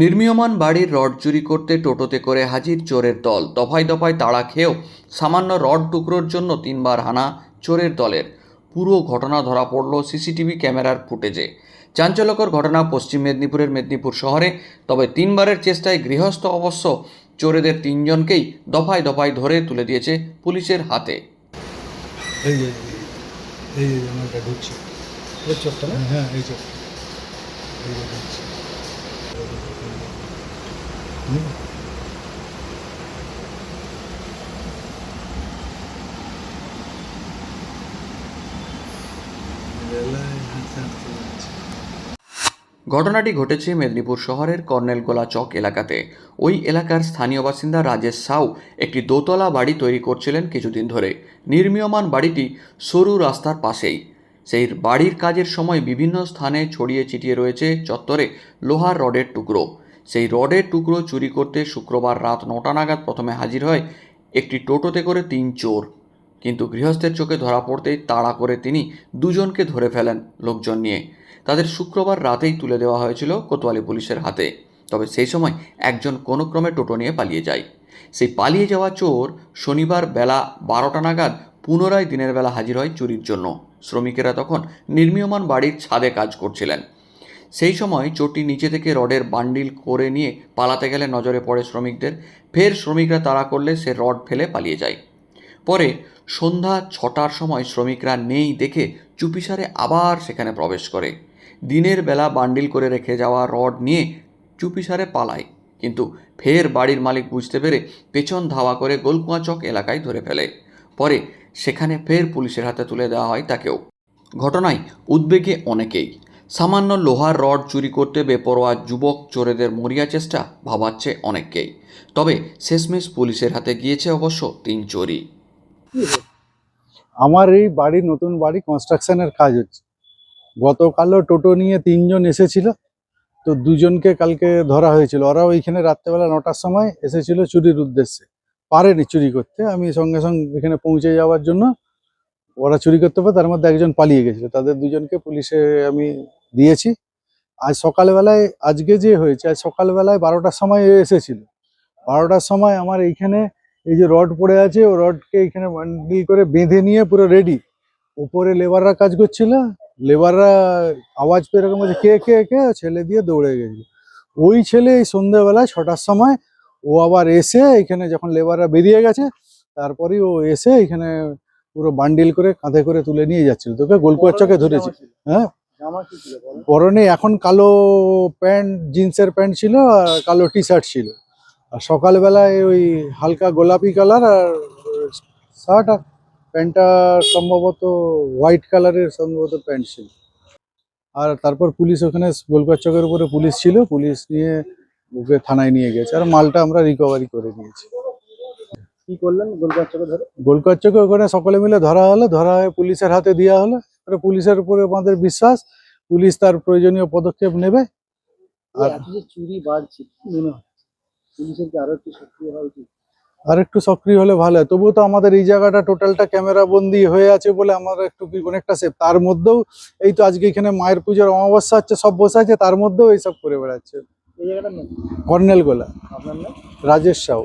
নির্মীয়মান বাড়ির রড চুরি করতে টোটোতে করে হাজির চোরের দল। দফায় দফায় তাড়া খেয়েও সামান্য রড টুকরোর জন্য তিনবার হানা চোরের দলের। পুরো ঘটনা ধরা পড়ল সিসিটিভি ক্যামেরার ফুটেজে। চাঞ্চল্যকর ঘটনা পশ্চিম মেদিনীপুরের মেদিনীপুর শহরে তবে তিনবারের চেষ্টায় গৃহস্থ অবশ্য চোরেদের তিনজনকেই দফায় দফায় ধরে তুলে দিয়েছে পুলিশের হাতে। এই যে এই যে আমারটা ঢুকছে। এই চোখটা না? হ্যাঁ এই চোখ ঘটনাটি ঘটেছে মেদিনীপুর শহরের কর্নেলগোলা চক এলাকাতে। ওই এলাকার স্থানীয় বাসিন্দা রাজেশ সাউ একটি দোতলা বাড়ি তৈরি করছিলেন কিছুদিন ধরে। নির্মীয়মান বাড়িটি সরু রাস্তার পাশেই। সেই বাড়ির কাজের সময় বিভিন্ন স্থানে ছড়িয়ে ছিটিয়ে রয়েছে চত্বরে লোহার রডের টুকরো। সেই রডের টুকরো চুরি করতে শুক্রবার রাত নটা নাগাদ প্রথমে হাজির হয় একটি টোটোতে করে তিন চোর। কিন্তু গৃহস্থের চোখে ধরা পড়তেই তাড়া করে তিনি দুজনকে ধরে ফেলেন লোকজন নিয়ে। তাদের শুক্রবার রাতেই তুলে দেওয়া হয়েছিল কোতোয়ালি পুলিশের হাতে। তবে সেই সময় একজন কোনো ক্রমে টোটো নিয়ে পালিয়ে যায়। সেই পালিয়ে যাওয়া চোর শনিবার বেলা বারোটা নাগাদ পুনরায় দিনের বেলা হাজির হয় চুরির জন্য। শ্রমিকেরা তখন নির্মীয়মান বাড়ির ছাদে কাজ করছিলেন। সেই সময় চোরটি নিচে থেকে রডের বান্ডিল করে নিয়ে পালাতে গেলে নজরে পড়ে শ্রমিকদের। ফের শ্রমিকরা তাড়া করলে সে রড ফেলে পালিয়ে যায়। পরে সন্ধ্যা ছটার সময় শ্রমিকরা নেই দেখে চুপিসারে আবার সেখানে প্রবেশ করে। দিনের বেলা বান্ডিল করে রেখে যাওয়া রড নিয়ে চুপিসারে পালায়। কিন্তু ফের বাড়ির মালিক বুঝতে পেরে পেছন ধাওয়া করে গোলকুয়া চক এলাকায় ধরে ফেলে। পরে সেখানে ফের পুলিশের হাতে তুলে দেওয়া হয় তাকেও। ঘটনায় উদ্বেগে অনেকেই। সামান্য লোহার রড চুরি করতে বেপরোয়া যুবক চোরেদের মরিয়া চেষ্টা ভাবাচ্ছে অনেককেই। তবে শেষমেশ পুলিশের হাতে গিয়েছে অবশ্য তিন চোরই। আমার এই বাড়ি নতুন বাড়ি কনস্ট্রাকশনের কাজ হচ্ছে। গতকালও টোটো নিয়ে তিনজন এসেছিল, তো দুজনকে কালকে ধরা হয়েছিল। ওরা ওইখানে রাত্রেবেলা নটার সময় এসেছিল চুরির উদ্দেশ্যে। পারেনি চুরি করতে। আমি সঙ্গে সঙ্গে এখানে পৌঁছে যাওয়ার জন্য ওরা চুরি করতে পারে, তার মধ্যে একজন পালিয়ে গেছিল। তাদের দুজনকে পুলিশে আমি দিয়েছি। আজ সকালবেলায়, আজকে যে হয়েছে, আজ সকালবেলায় বারোটার সময় এসেছিল। বারোটার সময় আমার এইখানে এই যে রড পড়ে আছে, ও রডকে এখানে বান্ডিল করে বেঁধে নিয়ে পুরো রেডি উপরে লেবাররা কাজ করছিল লেবাররা আওয়াজ পেয়ে এরকম কে কে কে? ছেলে দিয়ে দৌড়ে গেছিল। ওই ছেলে এই সন্ধ্যেবেলায় ছটার সময় ও আবার এসে এখানে যখন লেবাররা বেরিয়ে গেছে, তারপরেই ও এসে এখানে পুরো বান্ডিল করে কাঁধে করে তুলে নিয়ে যাচ্ছিল। তোকে গোলকুয়ার চকে ধরেছি। হ্যাঁ? পরনে এখন কালো প্যান্ট জিন্সের প্যান্ট ছিল আর কালো টি শার্ট ছিল। আর সকালবেলায় ওই হালকা গোলাপি কালার আর শার্ট আর প্যান্টটা সম্ভবত হোয়াইট কালারের সম্ভবত প্যান্ট ছিল। আর তারপর পুলিশ ওখানে গোলকার চকের উপরে পুলিশ ছিল পুলিশ নিয়ে ওকে থানায় নিয়ে গেছে। আর মালটা আমরা রিকভারি করে নিয়েছি। কি করলেন গোলকার চকে ধরে? গোলকার চকে ওখানে সকলে মিলে ধরা হলো ধরা হয়ে পুলিশের হাতে দেওয়া হলো। পুলিশের উপরে আমাদের বিশ্বাস পুলিশ তার প্রয়োজনীয় পদক্ষেপ নেবে। আর আর এত যে চুরি বাড়ছে কি পুলিশের কি আরও একটু সক্রিয় হওয়া উচিত? আর একটু সক্রিয় হলে ভালো হয়। তবুও তো আমাদের এই জায়গাটা টোটালটা ক্যামেরা বন্দি হয়ে আছে বলে আমার একটু অনেকটা সেফ তার মধ্যেও এই তো আজকে এখানে মায়ের পুজোর অমাবস্যা হচ্ছে সব বসে আছে তার মধ্যেও এইসব করে বেড়াচ্ছে। কর্নেল গোলা রাজেশ সাউ।